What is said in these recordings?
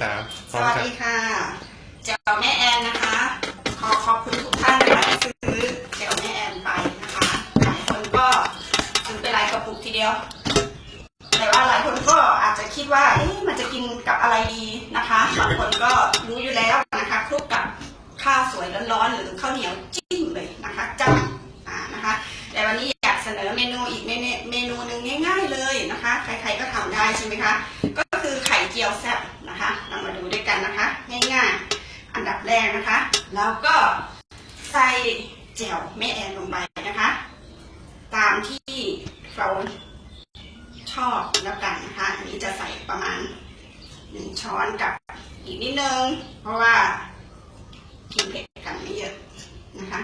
สามพสร้อมวัสครับดีค่ะเจ้าแม่แอนนะคะ ขอขอบคุณทุกท่านนะคะที่ซื้อเจ้าแม่แอนไปนะคะหลายคนก็ซื้อไปหลายกระปุกทีเดียว แต่ว่าหลายคนก็อาจจะคิดว่าเอ๊ะมันจะกินกับอะไรดีนะคะบางคนก็รู้อยู่แล้วนะคะคลุกกับข้าวสวยร้อนๆหรือข้าวเหนียวจิ้มเลยนะคะจ้ำอ่านะคะ แต่วันนี้อยากเสนอเมนูอีกเมนูเมนูหนึ่งง่าย ๆเลยนะคะ ใครๆก็ทำได้ใช่ไหมคะ แรกนะคะ แล้วก็ใส่แจ่วแม่แอนลงไปนะคะ ตามที่เราชอบแล้วกันนะคะ อันนี้จะใส่ประมาณหนึ่งช้อนกับอีกนิดนึง เพราะว่ากินเผ็ดกันไม่เยอะนะคะ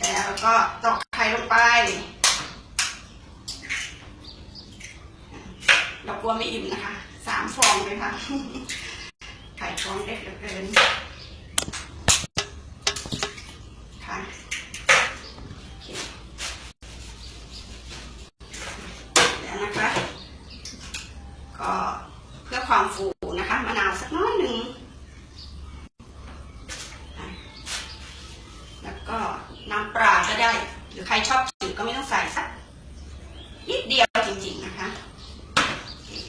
แล้วก็ตอกไข่ลงไปเรากลัวไม่อิ่มนะคะ สามฟองเลยค่ะ ไข่ฟองเล็กเหลือเกินค่ะเคแล้วนะคะ ก็เพื่อความฟูนะคะมะนาวสักน้อยหนึ่งแล้วก็น้ำปลาก็ได้ หรือใครชอบจืดก็ไม่ต้องใส่สักนิดเดียวจริงๆนะคะ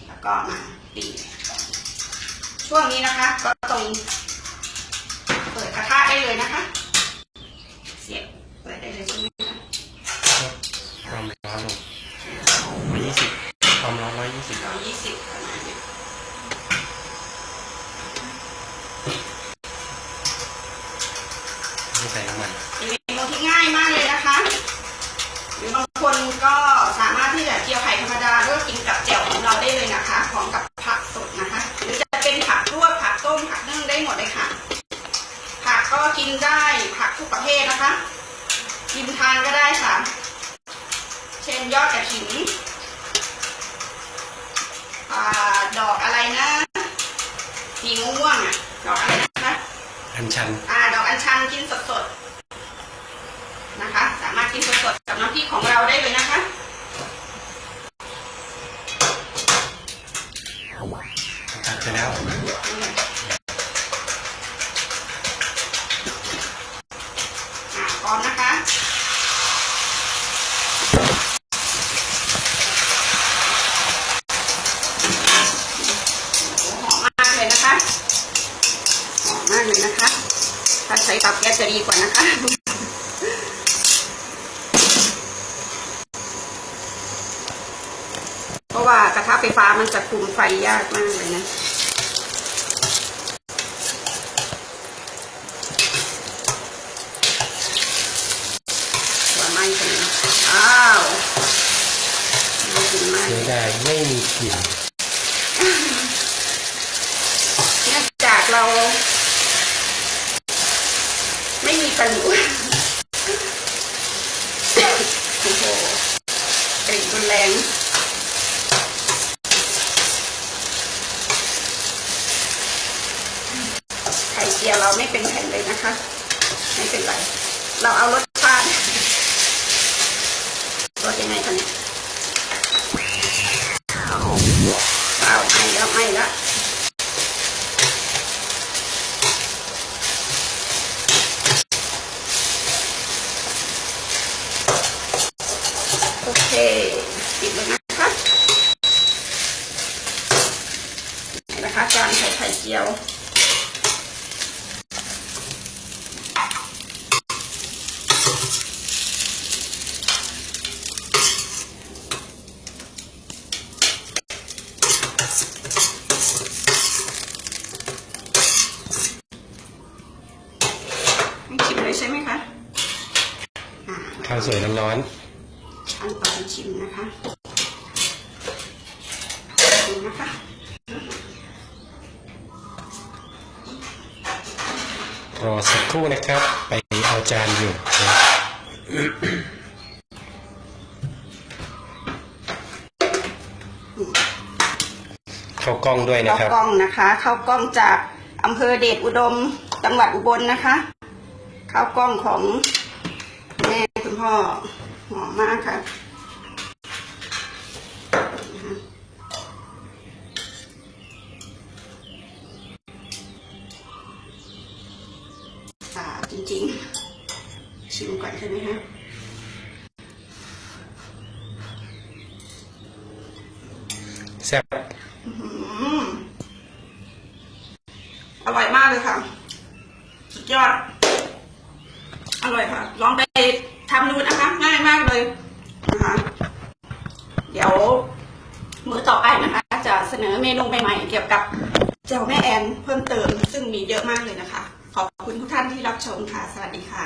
แล้วก็มาตี ช่วงนี้นะคะ ก็ตรงเปิดกระทะได้เลยนะคะ เสียบเปิดได้เลยใช่ไหมคะความร้อนลงร้อยยี่สิบความร้อนร้อยยี่สิบร้อยยี่สิบประมาณนี้ไม่ใส่น้ำมันเป็นเมนูที่ง่ายมากเลยนะคะ หรือบางคนก็ กินทานก็ได้ค่ะ เช่นยอดกระถินอ่าดอกอะไรนะสีม่วงๆอะดอกอะไรนะคะอันชันอ่าดอกอัญชันกินสดๆนะคะ สามารถกินสดๆกับน้ำพริกของเราได้เลยนะคะตัดไปแล้ว อ่าพร้อมนะคะ โอ้โหหอมมากเลยนะคะ หอมมากเลยนะคะ ถ้าใช้เตาแก๊สจะดีกว่านะคะเพราะว่ากระทะไฟฟ้ามันจะคุมไฟยากมากเลยนะหัวไหม้ใช่ไหมอ้าวน่ากินมากเสียดายไม่มีกลิ่น เนื่องจากเรา ไม่มีกระดูกโอ้โหกลิ่นรุนแรง ไข่เจียวเราไม่เป็นแผ่นเลยนะคะ ไม่เป็นไร เราเอารสชาติรสยังไงคะเนี่ยเอาไม่แล้วไม่ล้วโอเคปิดเลยนะคะนี่นะคะจานไข่ไข่เจียว ให้ชิมเลยใช่ไหมคะอ่าข้าวสวยร้อนขั้นตอนชิมนะคะชิมนะคะๆรอสักครู่นะครับ ไปเอาจานอยู่นะ กล้องด้วยนะครับ ข้ากล้องนะคะข้าวกล้องจากอำเภอเดชอุดมจังหวัดอุบลนะคะข้าวกล้องของแม่คุณพ่อหอมมากค่ะจริงๆ ชิมก่อนใช่ไหมคะแซ่บ อร่อยมากเลยค่ะ สุดยอด อร่อยค่ะ ลองไปทำดูนะคะ ง่ายมากเลยนะคะเดี๋ยวมื้อต่อไปนะคะ จะเสนอเมนูใหม่ๆเกี่ยวกับเจ้าแม่แอนเพิ่มเติม ซึ่งมีเยอะมากเลยนะคะ ขอบคุณทุกท่านที่รับชมค่ะ สวัสดีค่ะ